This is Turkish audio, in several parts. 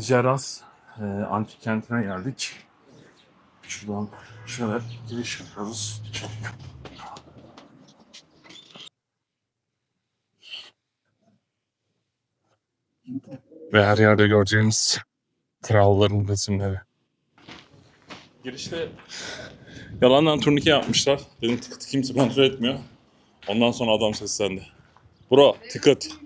Jeras e, antik kentine geldik. Şuradan şöyle giriş yapıyoruz. Ve her yerde göreceğiniz kralların resimleri. Girişte yalandan turnike yapmışlar. Dedim tıkıtı kimse kontrol etmiyor. Ondan sonra adam seslendi. Bro ticket.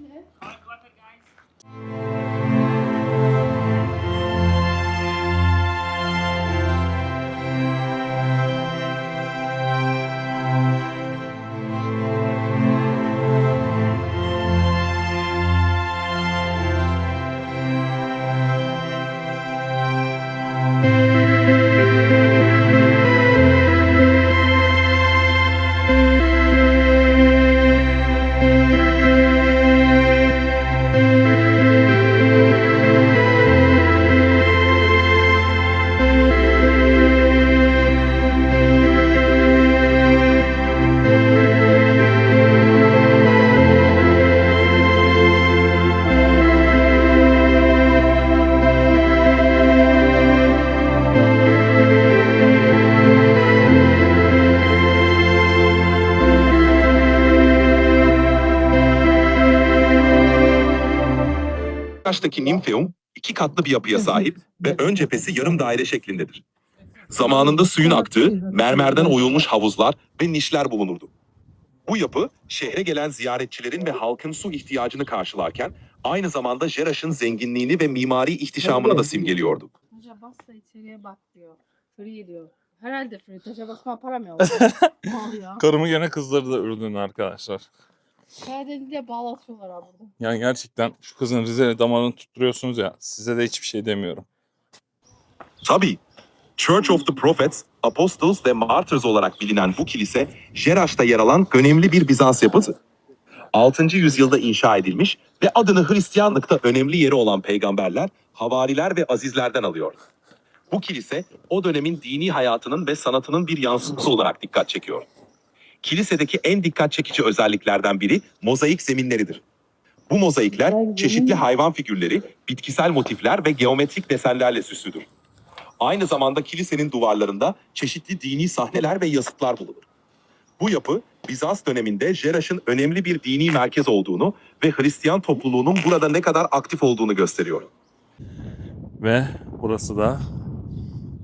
Kaş'taki Nimfeum iki katlı bir yapıya sahip ve ön cephesi yarım daire şeklindedir. Zamanında suyun aktığı mermerden oyulmuş havuzlar ve nişler bulunurdu. Bu yapı şehre gelen ziyaretçilerin ve halkın su ihtiyacını karşılarken aynı zamanda Jeraş'ın zenginliğini ve mimari ihtişamını da simgeliyordu. Taca bassa içeriye bak diyor. Free diyor. Herhalde free. Taca basma param yok. Karımı gene kızdırdı Ürdün arkadaşlar. Karadeniz'e bağlatıyorlar abi burada. Yani gerçekten şu kızın Rize'li damarını tutturuyorsunuz ya size de hiçbir şey demiyorum. Tabii. Church of the Prophets, Apostles ve Martyrs olarak bilinen bu kilise, Jeraş'ta yer alan önemli bir Bizans yapıtı. 6. yüzyılda inşa edilmiş ve adını Hristiyanlıkta önemli yeri olan peygamberler, havariler ve azizlerden alıyor. Bu kilise o dönemin dini hayatının ve sanatının bir yansıması olarak dikkat çekiyor. Kilisedeki en dikkat çekici özelliklerden biri mozaik zeminleridir. Bu mozaikler çeşitli hayvan figürleri, bitkisel motifler ve geometrik desenlerle süslüdür. Aynı zamanda kilisenin duvarlarında çeşitli dini sahneler ve yazıtlar bulunur. Bu yapı Bizans döneminde Jeraş'ın önemli bir dini merkez olduğunu ve Hristiyan topluluğunun burada ne kadar aktif olduğunu gösteriyor. Ve burası da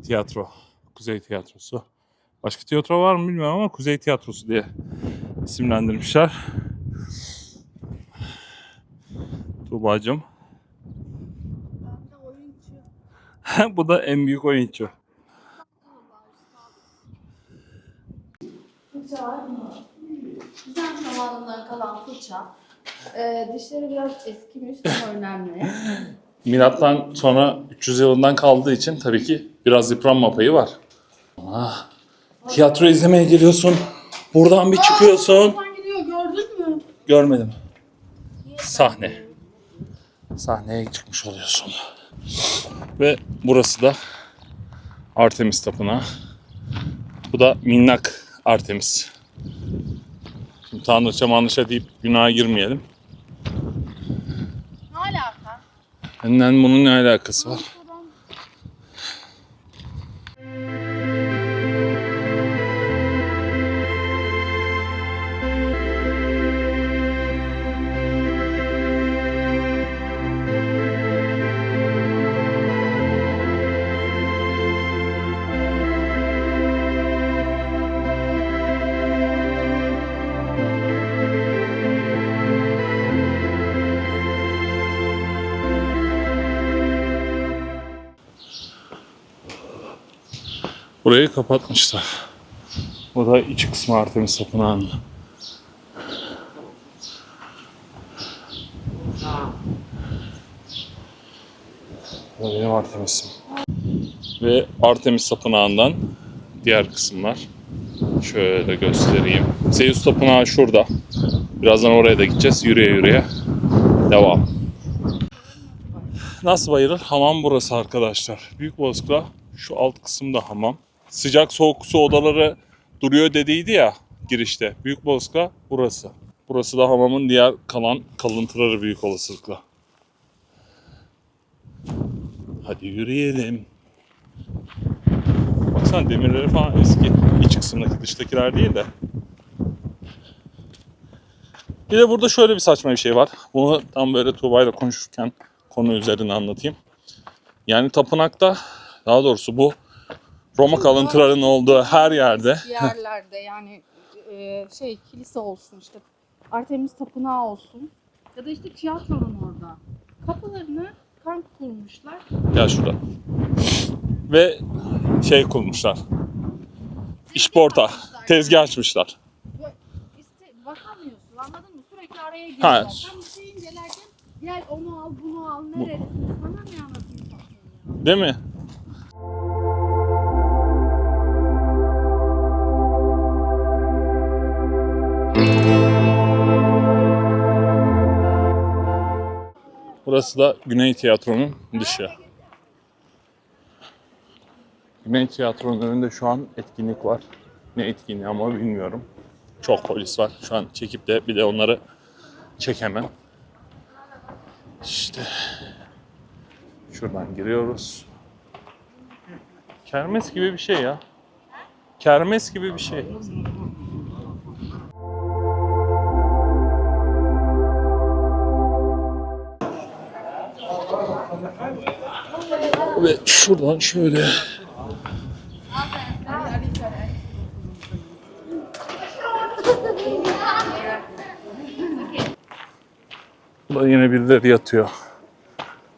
tiyatro. Kuzey Tiyatrosu. Başka tiyatro var mı bilmiyorum ama Kuzey Tiyatrosu diye isimlendirmişler. Tuğba'cığım. Bu da en büyük oyuncu. Fırça? Bizans zamanından kalan fırça. Ee, dişleri biraz eskimiş ama önemli. Milattan sonra 300 yılından kaldığı için tabii ki biraz yıpranma payı var. Ah, tiyatro izlemeye geliyorsun. Buradan bir çıkıyorsun. Oradan gidiyor gördün mü? Görmedim. Sahne. Sahneye çıkmış oluyorsun. Ve burası da Artemis Tapınağı. Bu da minnak Artemis. Şimdi tanrıça manrıça deyip günaha girmeyelim. Ne alaka? Benden bunun ne alakası var? Burayı kapatmışlar. Bu da iç kısmı Artemis Tapınağı'nın. Bu benim Artemis'im. Ve Artemis Tapınağı'ndan diğer kısımlar. Şöyle göstereyim. Zeus Tapınağı şurada. Birazdan oraya da gideceğiz. Yürüye yürüye. Devam. Nasıl bayılır? Hamam burası arkadaşlar. Büyük Bozkır'a şu alt kısımda hamam. Sıcak soğuk su odaları duruyor dediydi ya girişte. Büyük Bozkır burası. Burası da hamamın diğer kalan kalıntıları büyük olasılıkla. Hadi yürüyelim. Baksana demirleri falan eski. İç kısımdaki dıştakiler değil de. Bir de burada şöyle bir saçma bir şey var. Bunu tam böyle Tuğba ile konuşurken konu üzerine anlatayım. Yani tapınakta daha doğrusu bu Roma kalıntılarının olduğu her yerde yerlerde yani e, şey kilise olsun işte Artemis tapınağı olsun ya da işte tiyatronun orada kapılarını kamp kurmuşlar. Gel şurada. Ve şey kurmuşlar. İşporta. Tezgah açmışlar. İşte bakamıyorsun anladın mı? Sürekli araya Ha. giriyorlar. Sen bir şey incelerken gel onu al bunu al nerelisin sana ne anlatayım ya? Değil mi? Burası da Güney Tiyatro'nun dışı. Güney Tiyatro'nun önünde şu an etkinlik var. Ne etkinliği ama bilmiyorum. Çok polis var. Şu an çekip de bir de onları çekemem. İşte Şuradan giriyoruz. Kermes gibi bir şey ya. Kermes gibi bir şey. Ve şuradan şöyle Burada yine birileri yatıyor.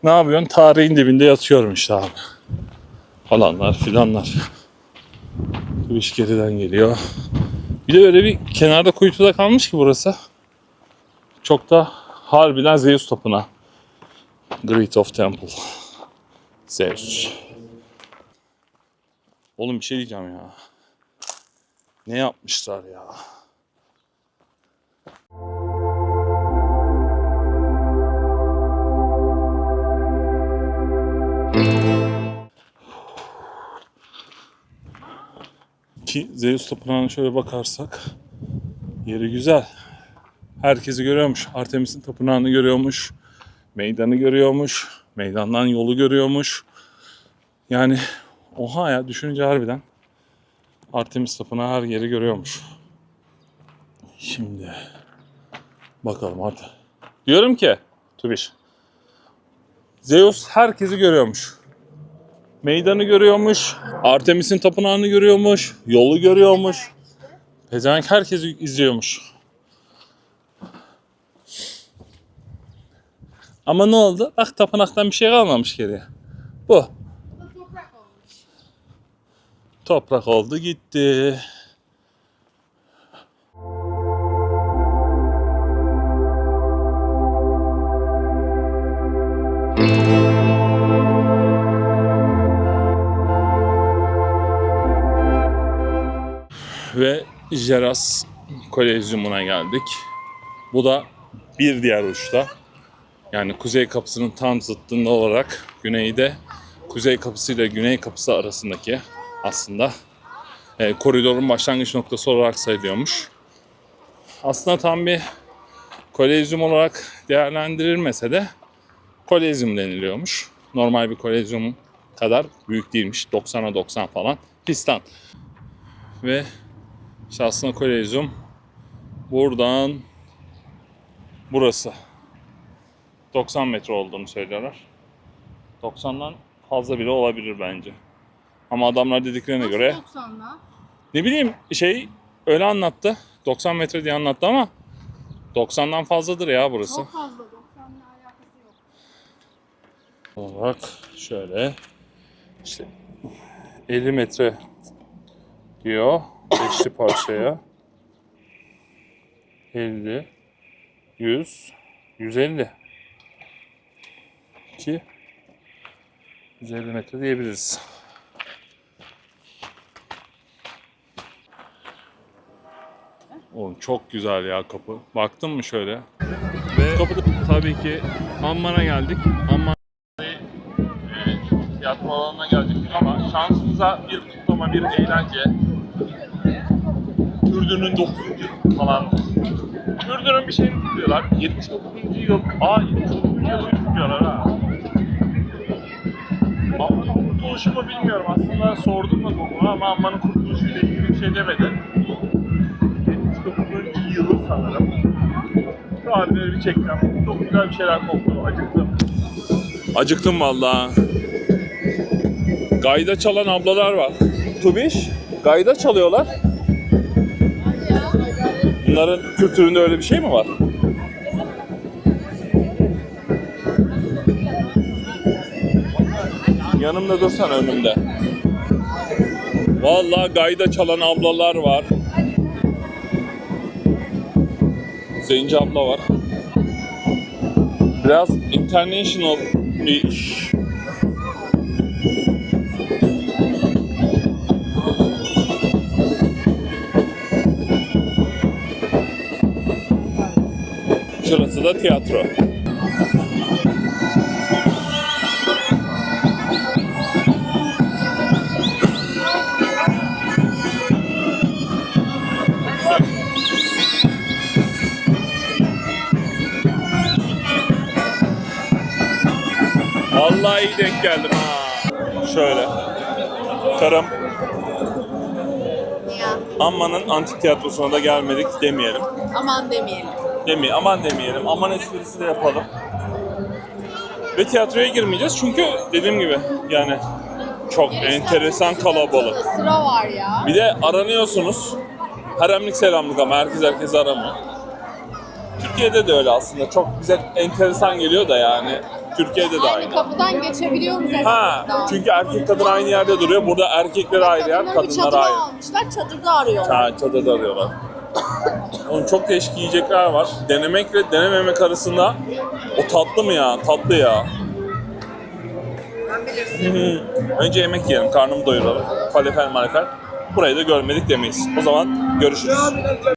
Ne yapıyorsun? Tarihin dibinde yatıyorum işte abi. Falanlar filanlar. Kıvış geriden geliyor. Bir de öyle bir kenarda kuytuda kalmış ki burası. Çok da harbiden Zeus tapınağı. Great of Temple. Zeus. Oğlum bir şey diyeceğim ya. Ne yapmışlar ya? Ki Zeus Tapınağı'na şöyle bakarsak yeri güzel. Herkesi görüyormuş. Artemis'in tapınağını görüyormuş. Meydanı görüyormuş. Meydandan yolu görüyormuş. Yani oha ya düşününce harbiden Artemis Tapınağı her yeri görüyormuş. Şimdi bakalım hadi. Diyorum ki Tubiş Zeus herkesi görüyormuş. Meydanı görüyormuş. Artemis'in tapınağını görüyormuş. Yolu görüyormuş. Pezevenk herkesi izliyormuş. Ama ne oldu? Bak tapınaktan bir şey kalmamış geriye. Bu. Toprak oldu gitti. Ve Jeras Kolezyumuna geldik. Bu da bir diğer uçta. Yani kuzey kapısının tam zıttında olarak güneyde kuzey kapısı ile güney kapısı arasındaki aslında e, koridorun başlangıç noktası olarak sayılıyormuş. Aslında tam bir kolezyum olarak değerlendirilmese de kolezyum deniliyormuş. Normal bir kolezyum kadar büyük değilmiş. 90'a 90 falan. Pistan. Ve işte aslında kolezyum buradan burası. 90 metre olduğunu söylüyorlar. 90'dan fazla bile olabilir bence. Ama adamlar dediklerine göre Nasıl 90'la? ne bileyim şey öyle anlattı. 90 metre diye anlattı ama 90'dan fazladır ya burası. Çok fazla 90'la alakası yok. olarak şöyle işte 50 metre diyor beşli parçaya 50 100 150 ki 150 metre diyebiliriz. Oğlum çok güzel ya kapı. Baktın mı şöyle? Ve kapıda tabii ki Amman'a geldik. Amman tiyatro alanına geldik ama şansımıza bir kutlama, bir eğlence. Ürdün'ün 9. yılı falan. Ürdün'ün bir şeyini kutluyorlar. 79. yıl. Aa 79. yılı kutluyorlar ha. Kurtuluşu mu bilmiyorum. Aslında sordum da Google'a ama Amman'ın kurtuluşuyla ilgili bir şey demedi. 79. yılı sanırım. Tarihleri bir çekeceğim. Çok güzel bir şeyler koktu. Acıktım. Acıktım vallahi. Gayda çalan ablalar var. Tubiş, gayda çalıyorlar. Bunların kültüründe öyle bir şey mi var? Yanımda dursan önümde. Vallahi gayda çalan ablalar var. Zenci abla var. Biraz international bir iş. Şurası da tiyatro. İyi denk geldim ha. Şöyle. Karım Ya Amman'ın antik tiyatrosuna da gelmedik demeyelim. aman demeyelim. Demi, aman demeyelim. Aman esprisi de yapalım. Ve tiyatroya girmeyeceğiz çünkü dediğim gibi yani çok enteresan kalabalık. Sıra var ya. Bir de aranıyorsunuz. Haremlik selamlık ama herkes herkesi aramıyor. Türkiye'de de öyle aslında. Çok bize enteresan geliyor da yani. Türkiye'de de Aynı aynı. kapıdan geçebiliyor musun? Ha, çünkü erkek kadın aynı yerde duruyor. Burada erkekler ayrı yer, bir kadınlar çadıra ayrı. almışlar, çadırda arıyorlar. Ha, çadırda arıyorlar. Oğlum çok değişik yiyecekler var. Denemekle denememek arasında o tatlı mı ya? Tatlı ya. Önce yemek yiyelim, karnımı doyuralım. Falafel malafel. Burayı da görmedik demeyiz. O zaman görüşürüz.